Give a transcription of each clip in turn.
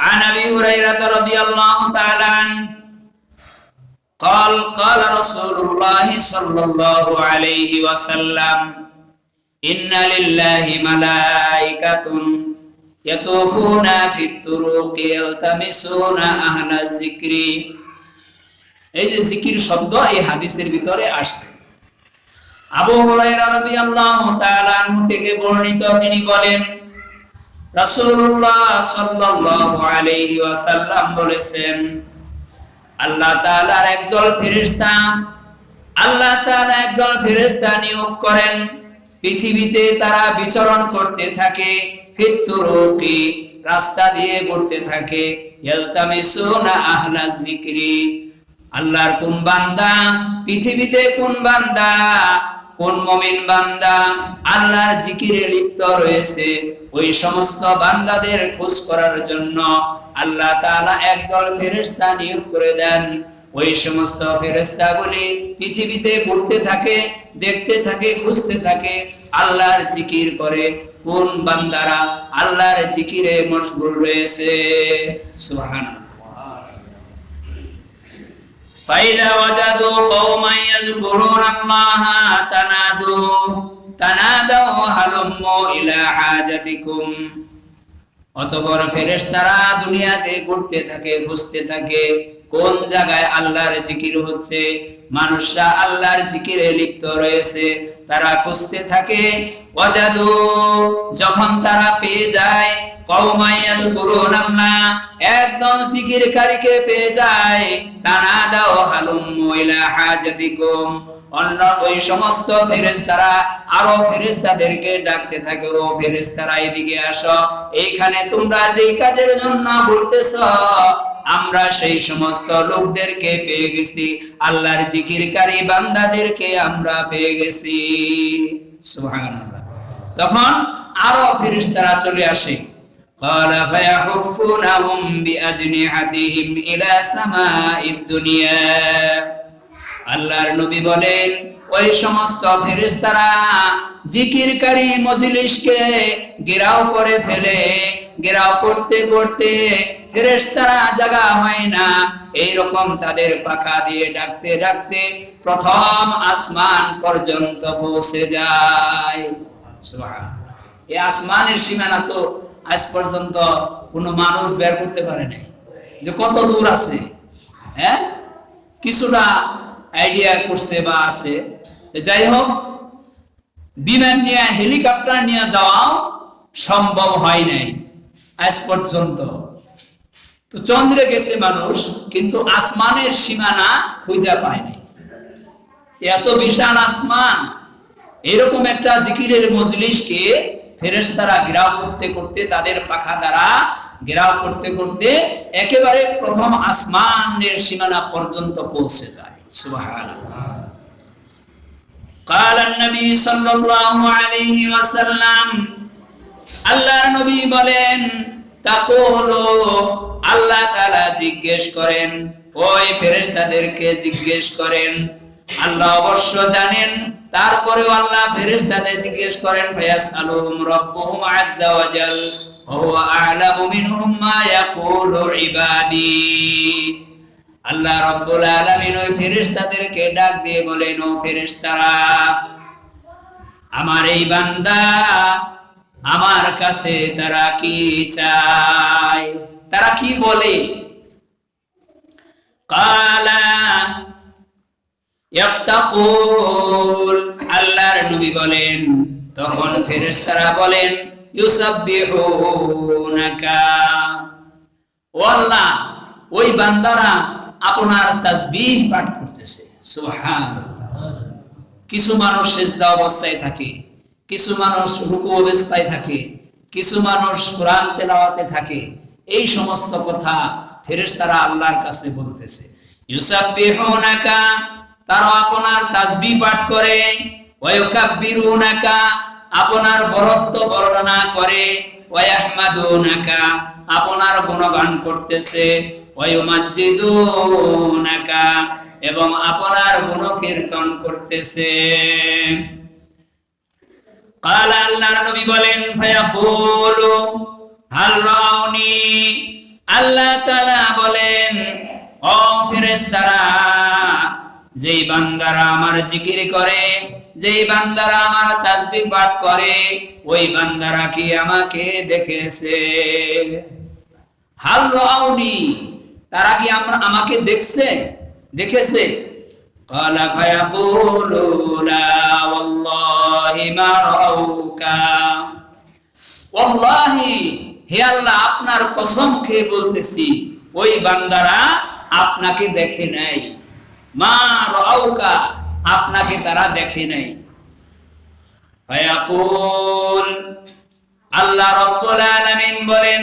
عن ابي هريره رضي الله تعالى عنه قال قال رسول الله صلى الله عليه وسلم ان لله ملائكه يطوفون في الطرق يلتمسون اهل الذكر এই যে জিকির শব্দ এই হাদিসের ভিতরে আসছে আবু হুরায়রা রাদিয়াল্লাহু তাআলা আনহু থেকে বর্ণিত তিনি বলেন নিয়োগ করেন। পৃথিবীতে তারা বিচরণ করতে থাকে রাস্তা দিয়ে ঘুরতে থাকে। আল্লাহর কোন বান্দা, পৃথিবীতে কোন বান্দা কোন মমিন বান্দা আল্লাহর জিকিরে লিপ্ত রয়েছে, ওই সমস্ত বান্দাদের খোঁজ করার জন্য আল্লাহ তাআলা একদল ফেরেশতা নিয়োগ করে দেন। ওই সমস্ত ফেরেশতাগুলি পৃথিবীতে ঘুরতে থাকে, দেখতে থাকে, খুঁজতে থাকে, আল্লাহর জিকির করে। কোন বান্দারা আল্লাহর জিকিরে মশগুল রয়েছে? সুবহানাল্লাহ। فإذا وجدوا قوما يذكرون الله تنادوا تنادوا هلموا إلى حاجتكم অতপর ফেরেশতারা দুনিয়াতে ঘুরতে থাকে খুঁজতে থাকে কোন জায়গায় আল্লাহর জিকির হচ্ছে মানুষরা আল্লাহর জিকিরে লিপ্ত রয়েছে, তারা খুঁজতে থাকে অজাদু যখন তারা পেয়ে যায় কওমায়াল কুরুন আল্লাহ একদল জিকিরকারীকে পেয়ে যায় তানা দাও হালুম ইলা হাজাতিকুম অন্য ওই সমস্ত ফেরেশতারা আরো ফেরেশতাদেরকে ডাকতে থাকে ও ফেরেশতারা এদিকে আসো এইখানে তোমরা যেই কাজের জন্য বলতেছ আমরা সেই সমস্ত লোকদেরকে পেয়ে গেছি আল্লাহর জিকিরকারী বান্দাদেরকে আমরা পেয়ে গেছি সুবহানাল্লাহ তখন আরো ফেরেশতারা চলে আসে قال فيحفونهم بأجنحتهم إلى سماء الدنيا আল্লাহর নবী বলেন, ওই সমস্ত ফেরেস্তারা জিকিরকারী মজলিসকে ঘেরাও করে ফেলে, ঘেরাও করতে করতে ফেরেশতারা জাগা হয় না। এই রকম তাদের পাখা দিয়ে ডাকতে ডাকতে প্রথম আসমান পর্যন্ত পৌঁছে যায়। এই আসমানের সীমানা তো আজ পর্যন্ত কোনো মানুষ বের করতে পারে নাই। যে কত দূর আছে হ্যাঁ? কিছুটা আইডিয়া করছে বা আছে। যাই হোক বিমান নিয়ে, হেলিকপ্টার নিয়ে যাওয়া সম্ভব হয় নাই আজ পর্যন্ত। তো চন্দ্রে গেছে মানুষ, কিন্তু আসমানের সীমানা খুঁজে পায় নাই। এত বিশাল আসমান, এরকম একটা জিকিরের মজলিসকে ফেরেশতারা ঘেরাও করতে করতে, তাদের পাখা দ্বারা ঘেরাও করতে করতে একেবারে প্রথম আসমানের সীমানা পর্যন্ত পৌঁছে যায়। সুবহানাল্লাহ قال النبي صلى الله عليه وسلم আল্লাহর নবী বলেন তাকুলু আল্লাহ তাআলা জিজ্ঞেস করেন ওই ফেরেশতাদেরকে জিজ্ঞেস করেন আল্লাহ অবশ্য জানেন তারপরে আল্লাহ ফেরেশতাদের জিজ্ঞেস করেন ফায়াসআলুহুম রাব্বুহুম আযজা ওয়া জাল ওয়া হুয়া আ'লামু মিনহুম মা ইয়াকুলু ইবাদি আল্লাহ রাব্বুল আলামিন ওই ফেরেশতাদেরকে ডাক দিয়ে বলেন, ও ফেরেশতারা, আমার এই বান্দা আমার কাছে তারা কি চায়? তারা কি বলে? আল্লাহর নবী বলেন। তখন ফেরেশতারা বলেন, ইউসাব্বিহুনাকা, ও আল্লাহ, ওই বান্দারা আপনার তাসবিহ পাঠ করতেছে। কিছু মানুষ সেজদা অবস্থায় থাকে, কিছু মানুষ রুকু অবস্থায় থাকে, কিছু মানুষ কোরআন তেলাওয়াতে থাকে। এই সমস্ত কথা ফেরেশতারা আল্লাহর কাছে বলতেছে। ইউসাব্বিহুনাকা, তারা আপনার তাসবিহ পাঠ করে। ওয়ায়ুকাব্বিরুনাকা, আপনার বরত্ব বর্ণনা করে। ওয়ায়াহমাদুনাকা, আপনার গুণগান করতেছে। এবং আপনার কোন কীর্তন করতেছে। কাল নবী বলেন আল্লাহ বলেন, ও যেই বান্দারা আমার জিকির করে, যেই বান্দারা আমার তাসবিহ পাঠ করে, ওই বান্দারা কি আমাকে দেখেছে? হাল রাউনি তারা কি আমরা আমাকে দেখছে দেখেছে قال فيقولوا لا والله ما رأوك ওয়াল্লাহি হে আল্লাহ আপনার কসম খেয়ে বলতেছি ওই বান্দারা আপনাকে দেখে নাই মা রাউকা আপনাকে তারা দেখে নাই ফায়াকুল আল্লাহ রাব্বুল আলামিন বলেন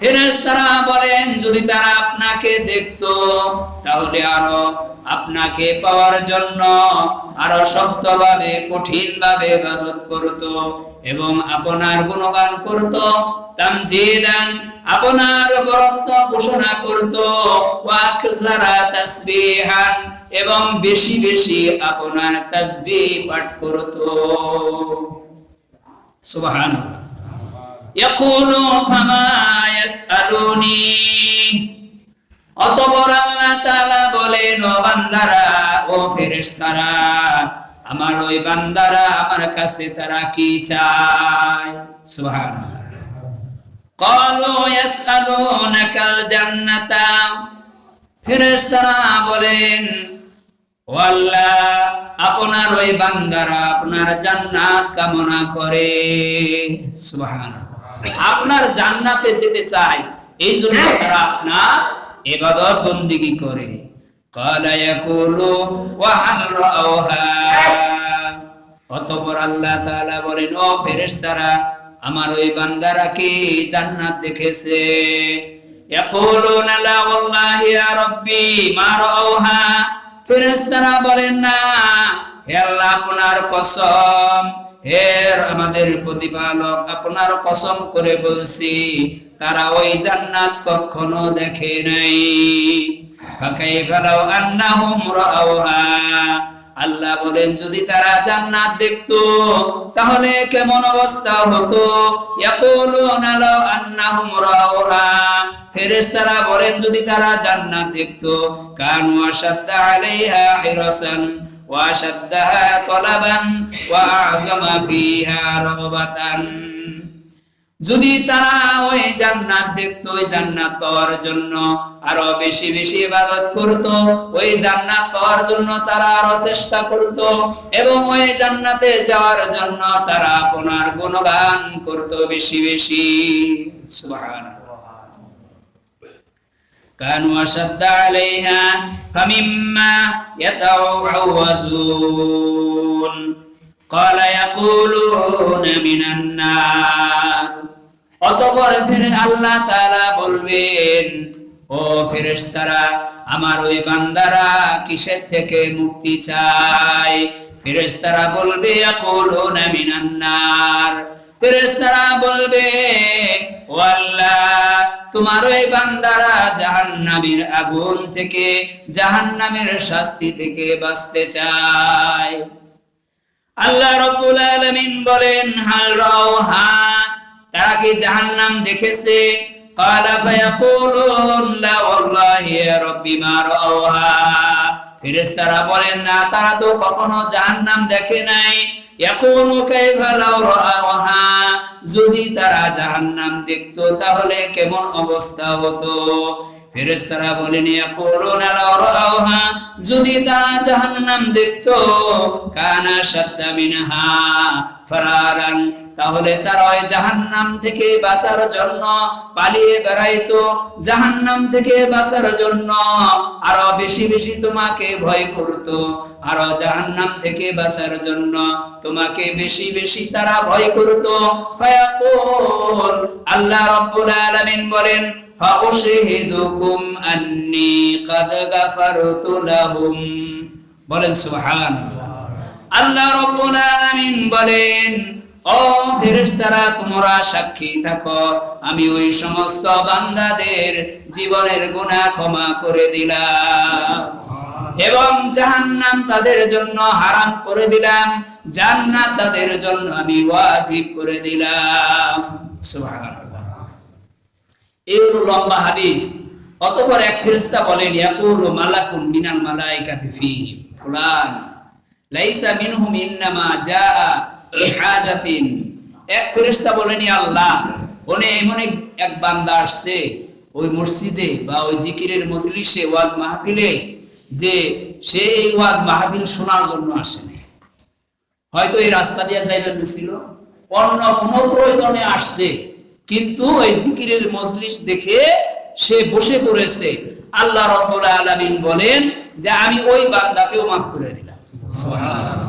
ফেরেশতারা বলেন, যদি তারা আপনাকে দেখতো, তাহলে আরও আপনাকে পাওয়ার জন্য আরও শক্তভাবে, কঠিনভাবে ইবাদত করত এবং আপনার গুণগান করত, তামজিদান আপনার বরত্ব ঘোষণা করত ওয়াকজারা তাসবিহান এবং বেশি বেশি আপনার তাসবিহ পাঠ করত। সুবহানাল্লাহ। ইয়াকুলু ফামা ইয়াসআলুনি অতঃপর আল্লাহ তাআলা বলেন, ও বান্দারা, ও ফেরেশতারা, আমার ওই বান্দারা আমার কাছে তারা কি চায়? সুবহানাল্লাহ। ক্বালু ইয়াসআলুনাকাল জান্নাতা। ফেরেশতারা বলেন ও আল্লাহ আপনার ওই বান্দারা আপনার জান্নাত কামনা করে। সুহানা আপনার জান্নাতে যেতে চায় এই জন্য হ্যাঁ। তারা আপনার এবাদত বন্দিগি করে। অতপর আল্লাহ তাআলা বলেন ও আমার ওই বান্দারা কি জান্নাত দেখেছে? বলেন না। আপনার কসম। হে আমাদের প্রতিপালক আপনার কসম করে বলছি, তারা ওই জান্নাত কখনো দেখে নাই। আল্লাহ বলেন, যদি তারা জান্নাত দেখতো, তাহলে কেমন অবস্থা হতো? বলেন, যদি তারা জান্নাত দেখতো, কানু হিরাসান। তলাবান ওয়া আযমা ফিহা রাগবাতান যদি তারা ওই জান্নাত দেখতো, ওই জান্নাত পাওয়ার জন্য আরও বেশি বেশি ইবাদত করত, ওই জান্নাত পাওয়ার জন্য তারা আরও চেষ্টা করত এবং ওই জান্নাতে যাওয়ার জন্য তারা আপনার গুণগান করত বেশি বেশি। সুবহানাল্লাহ। كانوا أشد عليها فمما يتعوذون قال يقولون من النار অতপর ফিরে আল্লাহ তাআলা বলবেন ও ফেরেশতারা আমার ওই বান্দারা কিসের থেকে মুক্তি চায় ফেরেশতারা বলবে ইয়াকুলুনা মিনান নার ফেরেশতারা বলবে তোমার ওই বান্দারা জাহান্নামের আগুন থেকে, জাহান্নামের শাস্তি থেকে বাঁচতে চায়। আল্লাহ রাব্বুল আলামিন বলেন, হাল রাওহা তারা কি জাহান্নাম দেখেছে? ক্বালা ফায়াকুলুন, লা ওয়াল্লাহি ইয়া রাব্বি মা রাওহা ফেরেশতারা বলেন, না, তারা তো কখনো জাহান্নাম দেখে নাই। যদি তারা জাহান্নাম দেখতো, তাহলে কেমন অবস্থা হতো? ফেরেশতারা বলেন যদি তারা জাহান্নাম দেখতো, কানা শাদ্দা মিনহা। তাহলে তারা ওই জাহান্নাম থেকে বাঁচার জন্য পালিয়ে বেড়াইতো। জাহান্নাম থেকে বাঁচার জন্য আরও বেশি বেশি তোমাকে ভয় করত। আরও জাহান্নাম থেকে বাঁচার জন্য তোমাকে বেশি বেশি তারা ভয় করত। আল্লাহ রাব্বুল আলামিন বলেন, ফাউশহিদুকুম আন্নী কাদ গাফারতু লাহুম। বলেন, সুবহানাল্লাহ। আল্লাহ রব্বুল আলামিন বলেন, ও ফেরেশতারা, তোমরা সাক্ষী থাকো। আমি ওই সমস্ত বান্দাদের জীবনের গুনাহ ক্ষমা করে দিলাম এবং জাহান্নাম তাদের জন্য হারাম করে দিলাম। জান্নাত তাদের জন্য আমি ওয়াজিব করে দিলাম। সুবহানাল্লাহ। এই লম্বা হাদিস। অতঃপর এক ফেরেশতা বলেন, ইয়াকুলু মালাকুন মিনাল মালাইকাতি ফিহি ফুলান। লাইসা মিনহুম ইন্নামা জাআ লিহাজাতিন এক ফেরেশতা বলেন, আল্লাহ ওনে এমন এক- বান্দা আসছে ওই মসজিদে বা ওই জিকিরের মজলিসে ওয়াজ মাহফিলে যে সে এই ওয়াজ মাহফিল শোনার জন্য হয়তো এই রাস্তা দিয়ে অন্য কোনো প্রয়োজনে আসছে, কিন্তু ওই জিকিরের মজলিস দেখে সে বসে পড়েছে। আল্লাহ রব্বুল আলামিন বলেন যে, আমি ওই বান্দাকেও মাফ করে দিলাম সুবহানাল্লাহ।